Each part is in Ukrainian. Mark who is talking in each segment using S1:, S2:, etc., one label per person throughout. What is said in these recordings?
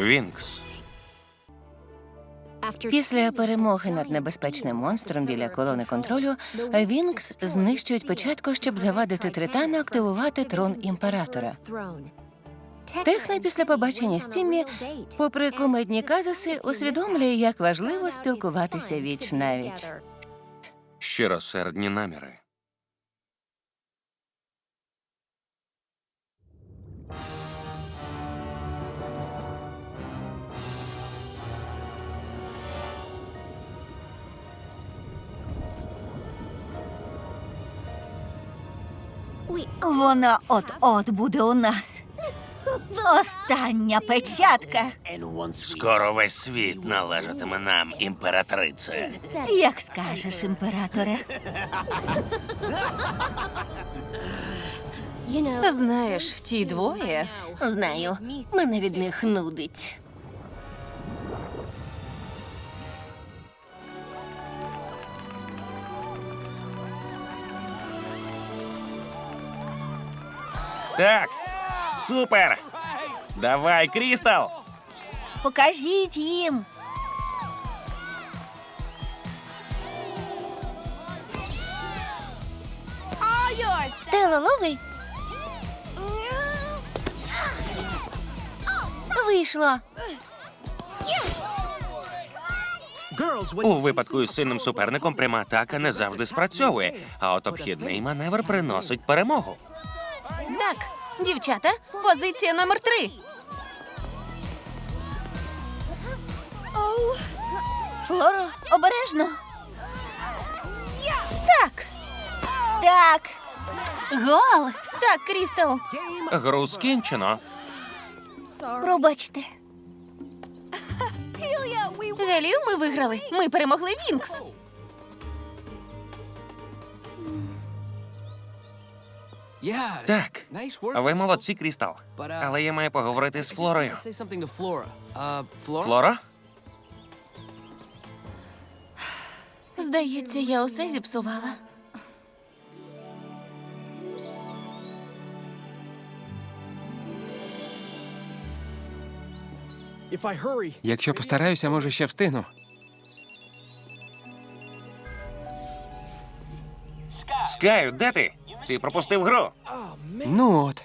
S1: Вінкс.
S2: Після перемоги над небезпечним монстром біля колони контролю Вінкс знищують печатку, щоб завадити Тритану активувати трон імператора. Техно після побачення з Тіммі, попри кумедні казуси, усвідомлює, як важливо спілкуватися віч навіч.
S1: Щиросердні наміри.
S3: Вона от-от буде у нас. Остання печатка.
S1: Скоро весь світ належатиме нам, імператрице.
S3: Як скажеш, імператоре.
S4: Знаєш, ті двоє
S2: Знаю, мене від них нудить.
S1: Так, супер! Давай, Крістал!
S3: Покажіть їм.
S2: Стелла, лови. Вийшло.
S1: У випадку із сильним суперником пряма атака не завжди спрацьовує, а от обхідний маневр приносить перемогу.
S4: Так, дівчата, позиція номер три.
S2: Флоро, обережно.
S3: Так. Так.
S2: Гол.
S4: Так, Крістал.
S1: Гру скінчено.
S3: Пробачте.
S4: Гелію ми виграли. Ми перемогли Вінкс.
S1: Так, ви молодці, Крістал. Але я маю поговорити з Флорою. Флора?
S4: Здається, я усе зіпсувала.
S5: Якщо постараюся, може ще встигну.
S1: Скаю, де ти? Ти пропустив гру.
S5: Ну от.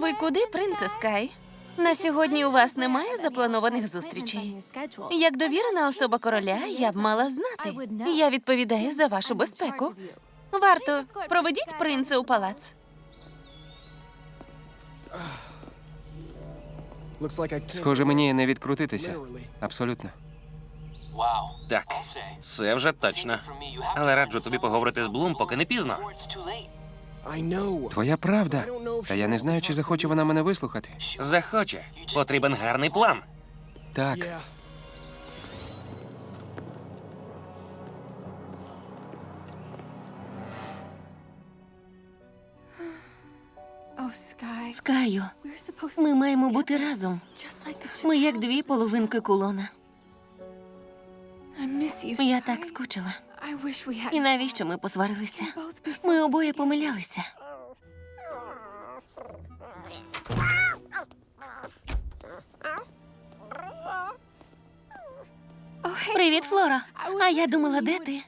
S4: Ви куди, принце Скай? На сьогодні у вас немає запланованих зустрічей. Як довірена особа короля, я б мала знати. Я відповідаю за вашу безпеку. Варто проведіть принца у палац.
S5: Схоже, мені не відкрутитися. Абсолютно.
S1: Так, це вже точно. Але раджу тобі поговорити з Блум, поки не пізно.
S5: Твоя правда. Та я не знаю, чи захоче вона мене вислухати.
S1: Захоче. Потрібен гарний план.
S5: Так,
S2: Скаю, ми маємо бути разом. Ми як дві половинки кулона. Я так скучила. І навіщо ми посварилися? Ми обоє помилялися. Привіт, Флора. А я думала, де ти?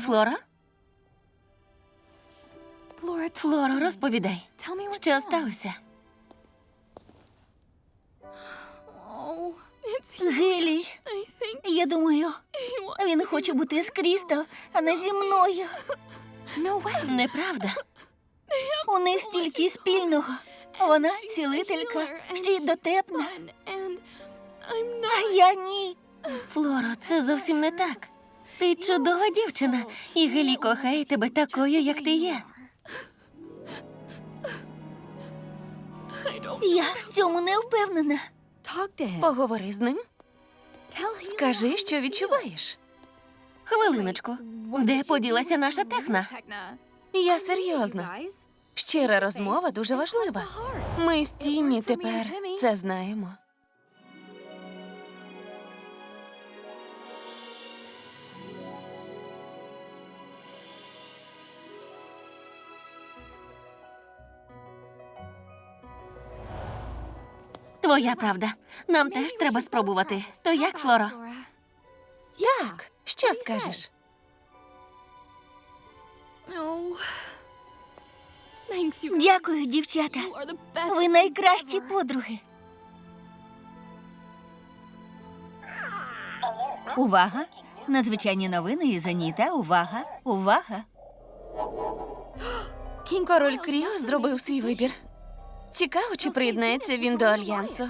S2: Флора? Флора, розповідай. Що сталося?
S3: Гелій. Я думаю, він хоче бути з Крістал, а не зі мною.
S2: Неправда.
S3: У них стільки спільного. Вона цілителька, ще й дотепна. А я ні.
S2: Флоро, це зовсім не так. Ти чудова дівчина, і Гелі кохає тебе такою, як ти є.
S3: Я в цьому не впевнена.
S4: Поговори з ним. Скажи, що відчуваєш.
S2: Хвилиночку, де поділася наша техна?
S4: Я серйозно. Щира розмова дуже важлива. Ми з Тіммі тепер це знаємо.
S3: Твоя правда. Нам теж треба спробувати. То як, Флоро?
S4: Так, що скажеш?
S3: Дякую, дівчата. Ви найкращі подруги. Увага! Надзвичайні новини із Аніта. Увага! Увага!
S4: Король Кріо зробив свій вибір. Цікаво, чи приєднається він до альянсу.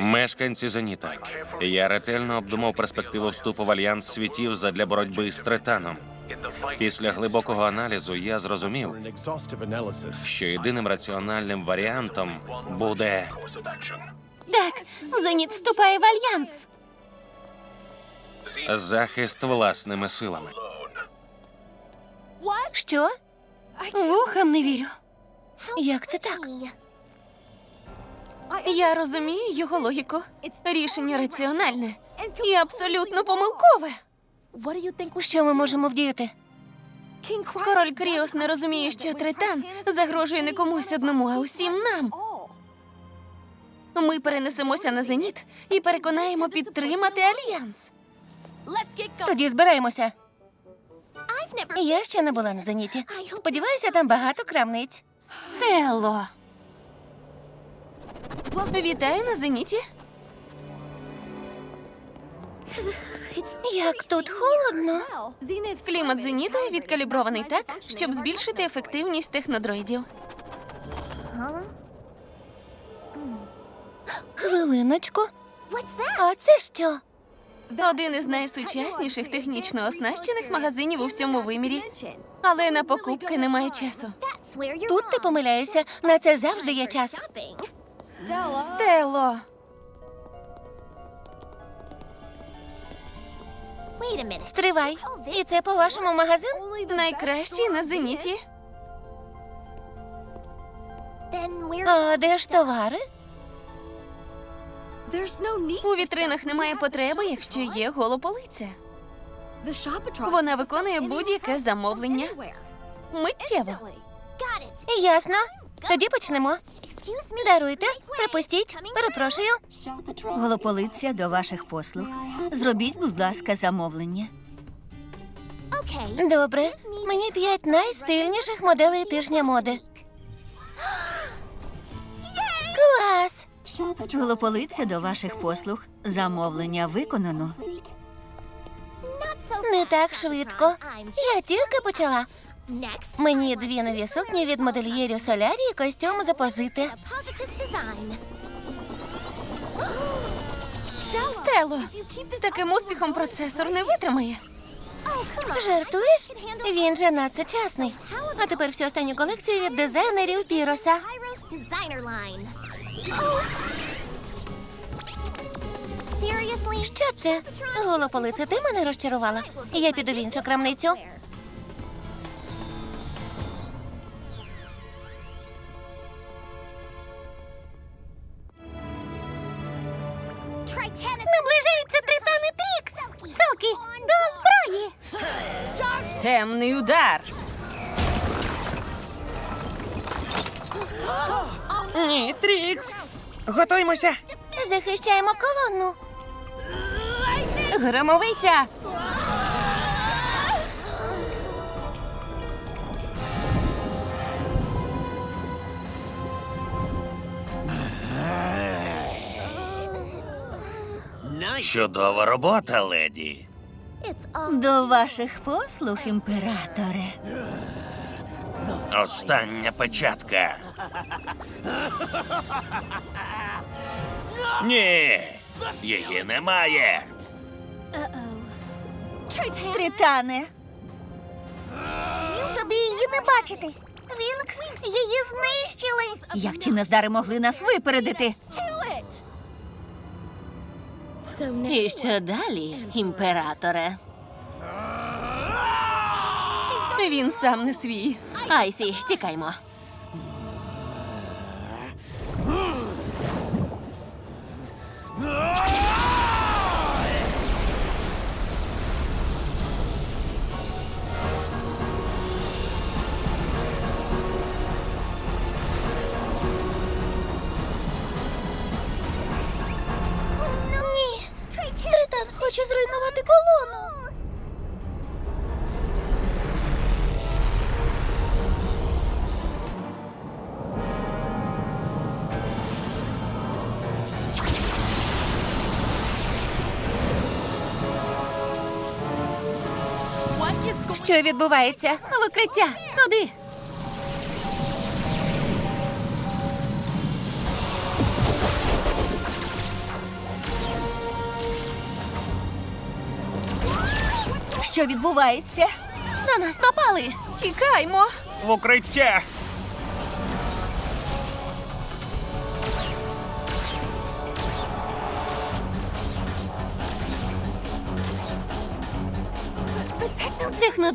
S1: Мешканці Зеніта. Я ретельно обдумав перспективу вступу в альянс світів задля боротьби з Тританом. Після глибокого аналізу я зрозумів, що єдиним раціональним варіантом буде
S3: Так, Зеніт вступає в альянс.
S1: Захист власними силами.
S3: Що? Вухам не вірю. Як це так?
S4: Я розумію його логіку. Рішення раціональне і абсолютно помилкове.
S2: Що ми можемо вдіяти?
S4: Король Кріос не розуміє, що Тритан загрожує не комусь одному, а усім нам. Ми перенесемося на зеніт і переконаємо підтримати альянс.
S2: Тоді збираємося. Я ще не була на зеніті. Сподіваюся, там багато крамниць.
S3: Стелло.
S4: Вітаю на зеніті.
S2: Як тут холодно.
S4: Клімат зеніта відкалібрований так, щоб збільшити ефективність технодроїдів.
S2: Хвилиночку. А це що?
S4: Один із найсучасніших технічно оснащених магазинів у всьому вимірі. Але на покупки немає часу.
S2: Тут ти помиляєшся. На це завжди є час.
S4: Стело,
S2: Стривай. І це по-вашому магазин?
S4: найкращий на зеніті.
S2: А де ж товари?
S4: У вітринах немає потреби, якщо є голополиця. Вона виконує будь-яке замовлення миттєво.
S2: Ясно. Тоді почнемо. Даруйте, припустіть, перепрошую.
S3: Голополиця до ваших послуг. Зробіть, будь ласка, замовлення.
S2: Добре. Мені п'ять найстильніших моделей тижня моди.
S3: Голополиця до ваших послуг. Замовлення виконано.
S2: Не так швидко. Я тільки почала. Мені дві нові сукні від модельєрів Солярі і костюм запозити.
S4: Стело, з таким успіхом процесор не витримає.
S2: Жартуєш? Він же надсучасний. А тепер всю останню колекцію від дизайнерів Піроса. Що це? Голополице, ти мене розчарувала. Я піду в іншу крамницю.
S1: Готуймося!
S2: Захищаємо колону. Громовиця!
S1: Чудова робота, леді.
S3: До ваших послуг, імператоре.
S1: Остання печатка. Ні, її немає.
S3: Тритане.
S2: Тобі її не бачити. Вінкс її знищили.
S3: Як ті нездари могли нас випередити?
S2: І що далі, імператоре?
S4: Він сам не свій.
S2: Айсі, тікаймо.
S4: Що відбувається? Викриття! Туди!
S3: Що відбувається?
S4: На нас напали!
S6: Тікаймо.
S1: В укриття!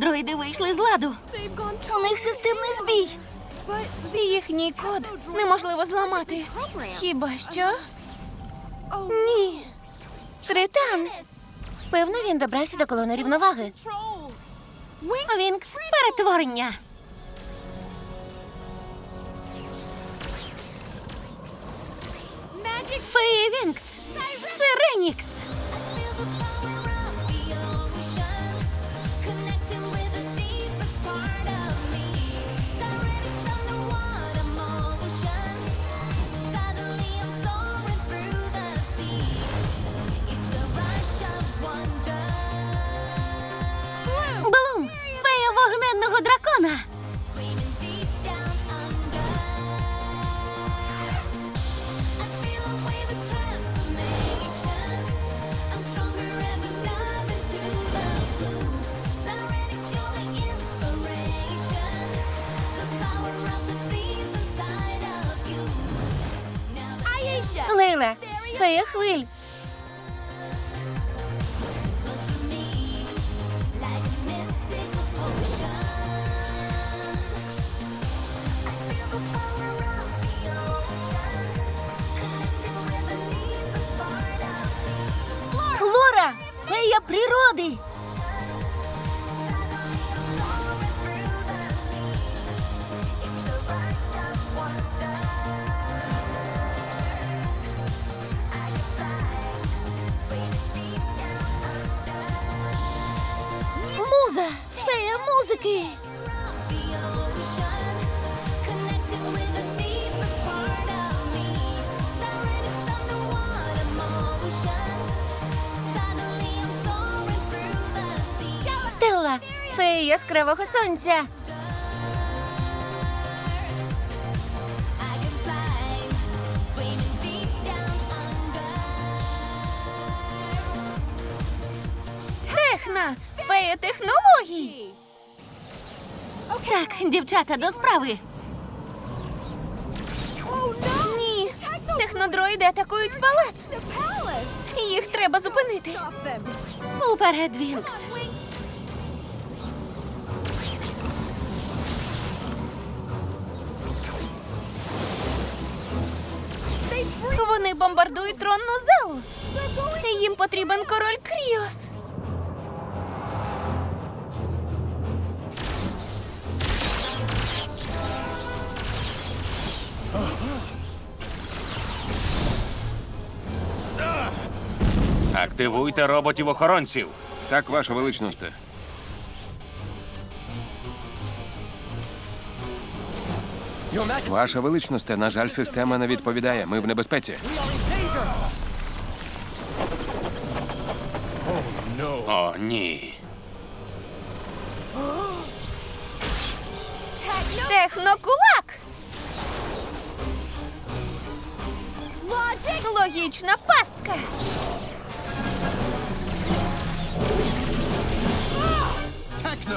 S4: Технодроїди вийшли з ладу.
S3: У них системний збій.
S6: Їхній код неможливо зламати. Хіба що? Ні.
S4: Тритан! Певно, він добрався до колони рівноваги. Вінкс перетворення. Феї Вінкс! Сиренікс!
S3: Природи!
S4: Фея яскравого сонця!
S6: Техна. Фея технологій.
S4: Так, дівчата, до справи.
S6: Ні. Технодроїди атакують палац. Їх треба зупинити.
S4: Уперед, Вінкс!
S6: Вони бомбардують тронну залу. Їм потрібен король Кріос.
S1: Активуйте роботів-охоронців.
S5: Так, ваша величність. Ваша величність, на жаль, система не відповідає. Ми в небезпеці.
S1: О, ні.
S6: Технокулак. Логічна пастка.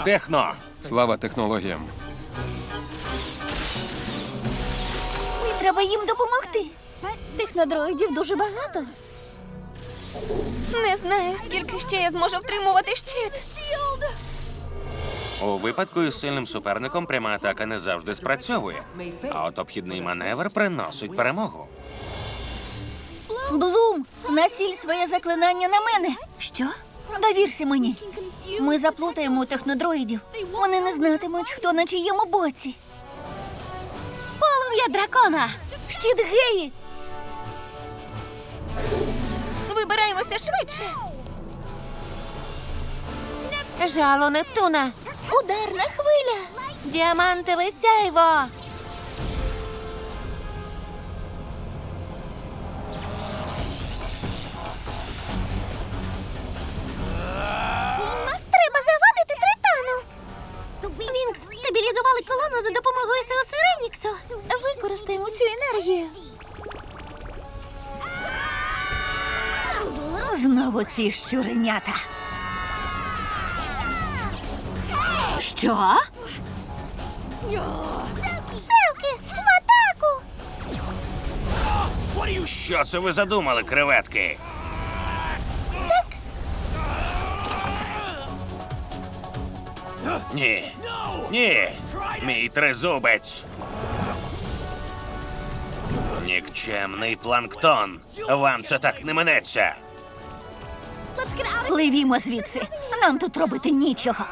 S1: Техно!
S5: Слава технологіям.
S3: Треба їм допомогти.
S4: Технодроїдів дуже багато.
S6: Не знаю, скільки ще я зможу втримувати щит.
S1: У випадку із сильним суперником пряма атака не завжди спрацьовує. А от обхідний маневр приносить перемогу.
S3: Блум, націль своє заклинання на мене.
S4: Що?
S3: Довірся мені. Ми заплутаємо технодроїдів. Вони не знатимуть, хто на чиєму боці.
S4: Полум'я дракона!
S3: Щит геї!
S6: Вибираємося швидше.
S4: Жало Нептуна! Ударна хвиля! Діамантове сяйво!
S3: Ці щуренята. Що? Селки, в атаку!
S1: Що це ви задумали, креветки? Ні. Ні. Мій тризубець. Нікчемний планктон. Вам це так не минеться.
S3: Пливімо звідси. Нам тут робити нічого.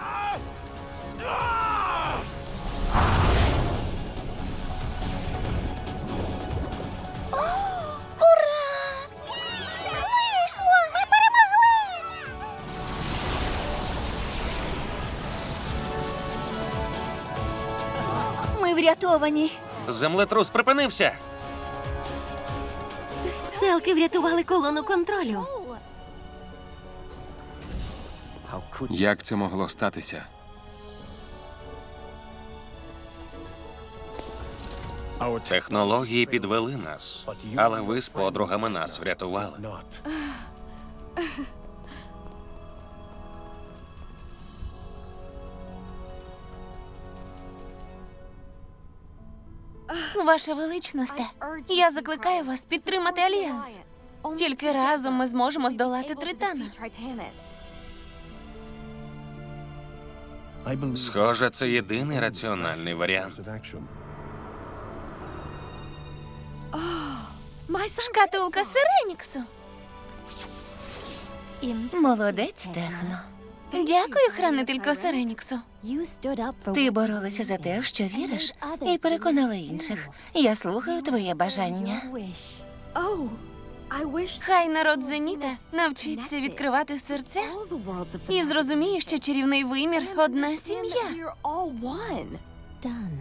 S3: Ура! Вийшло! Ми перемогли! Ми врятовані.
S1: Землетрус припинився.
S4: Селки врятували колону контролю.
S5: Як це могло статися?
S1: Технології підвели нас, але ви з подругами нас врятували.
S4: Ваша величносте, я закликаю вас підтримати альянс. Тільки разом ми зможемо здолати Тритана.
S1: Схоже, це єдиний раціональний варіант.
S4: Шкатулка Сиреніксу.
S2: Молодець, Техно.
S4: Дякую, хранителько Сиреніксу.
S2: Ти боролася за те, в що віриш, і переконала інших. Я слухаю твоє бажання.
S4: Хай народ Зеніта навчиться відкривати серця і зрозуміє, що чарівний вимір одна сім'я.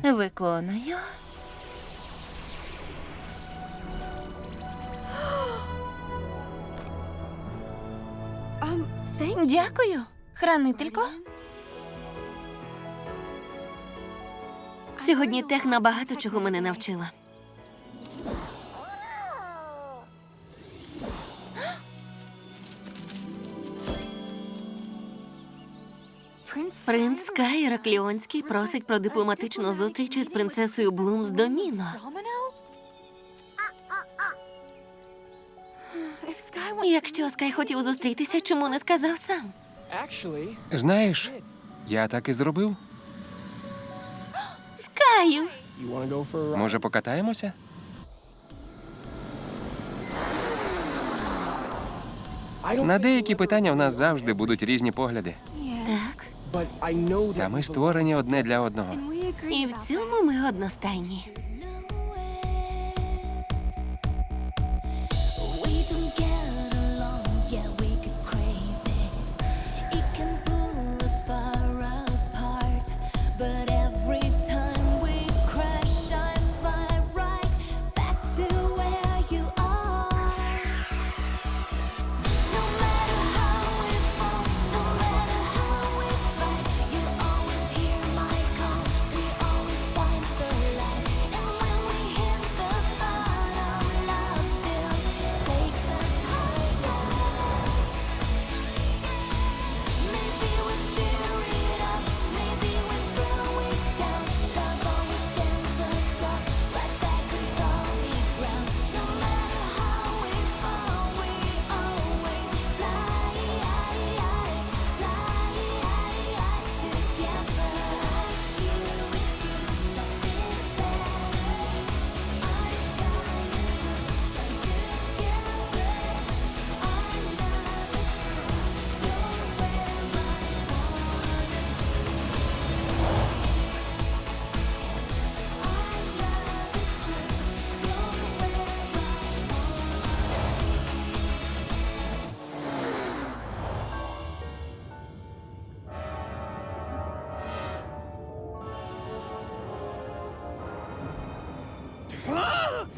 S2: Виконую.
S4: Дякую, хранителько. Сьогодні техна багато чого мене навчила. Принц Скай Іракліонський просить про дипломатичну зустріч із принцесою Блум з Доміно. Якщо Скай хотів зустрітися, чому не сказав сам?
S5: Знаєш, я так і зробив.
S4: Скаю!
S5: Може, покатаємося? На деякі питання в нас завжди будуть різні погляди. Та ми створені одне для одного.
S4: І в цьому ми одностайні.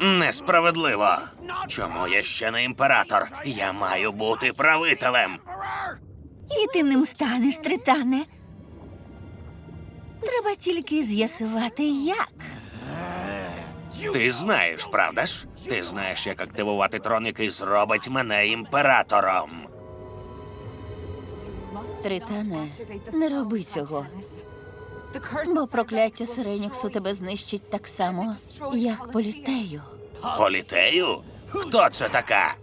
S1: Несправедливо. Чому я ще не імператор? Я маю бути правителем.
S3: І ти ним станеш, Тритане. Треба тільки з'ясувати, як.
S1: Ти знаєш, правда ж? Ти знаєш, як активувати трон, який зробить мене імператором.
S3: Тритане, не роби цього. Бо прокляття Сиреніксу тебе знищить так само, як політею.
S1: Політею? Хто це така?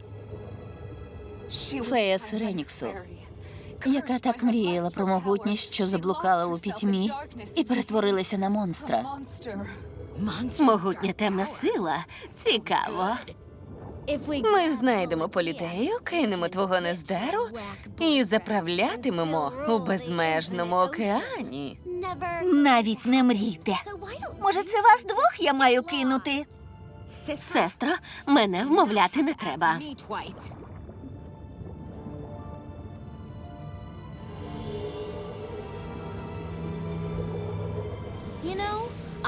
S3: Фея Сиреніксу, яка так мріяла про могутність, що заблукала у пітьмі і перетворилася на монстра.
S2: Могутня темна сила. Цікаво.
S4: Ми знайдемо політею, кинемо твого нездару і заправлятимемо у безмежному океані.
S3: Навіть не мрійте. Може, це вас двох я маю кинути?
S2: Сестро, мене вмовляти не треба.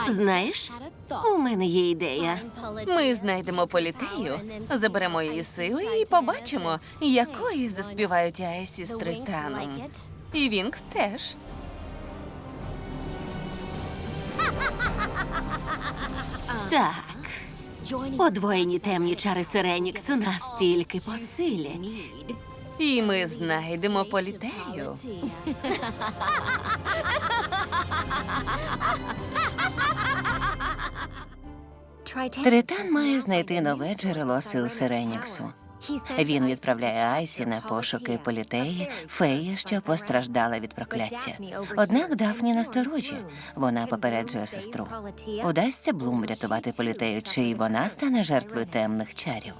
S2: Знаєш, у мене є ідея.
S4: Ми знайдемо політею, заберемо її сили і побачимо, якої заспівають Айсі з Тританом. І Вінкс теж.
S2: Так. Подвоєні темні чари Сиреніксу нас тільки посилять.
S4: І ми знайдемо політею.
S2: Тритан має знайти нове джерело сил Сиреніксу. Він відправляє Айсі на пошуки політеї, феї, що постраждала від прокляття. Однак Дафні насторожі. Вона попереджує сестру. Удасться Блум врятувати політею, чи й вона стане жертвою темних чарів.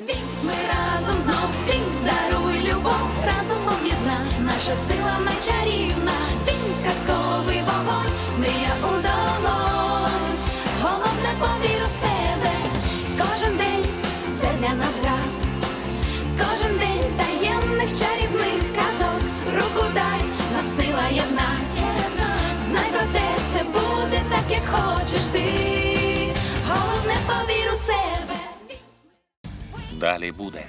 S7: Вінкс, ми разом знов, Вінкс, даруй любов, разом об'єдна, наша сила найчарівна, Вінкс, казковий вогонь, мрія у таємних чарівних казок, руку дай, насила єдна, знай про те, все буде так, як хочеш ти, головне повір у себе.
S1: Далі буде.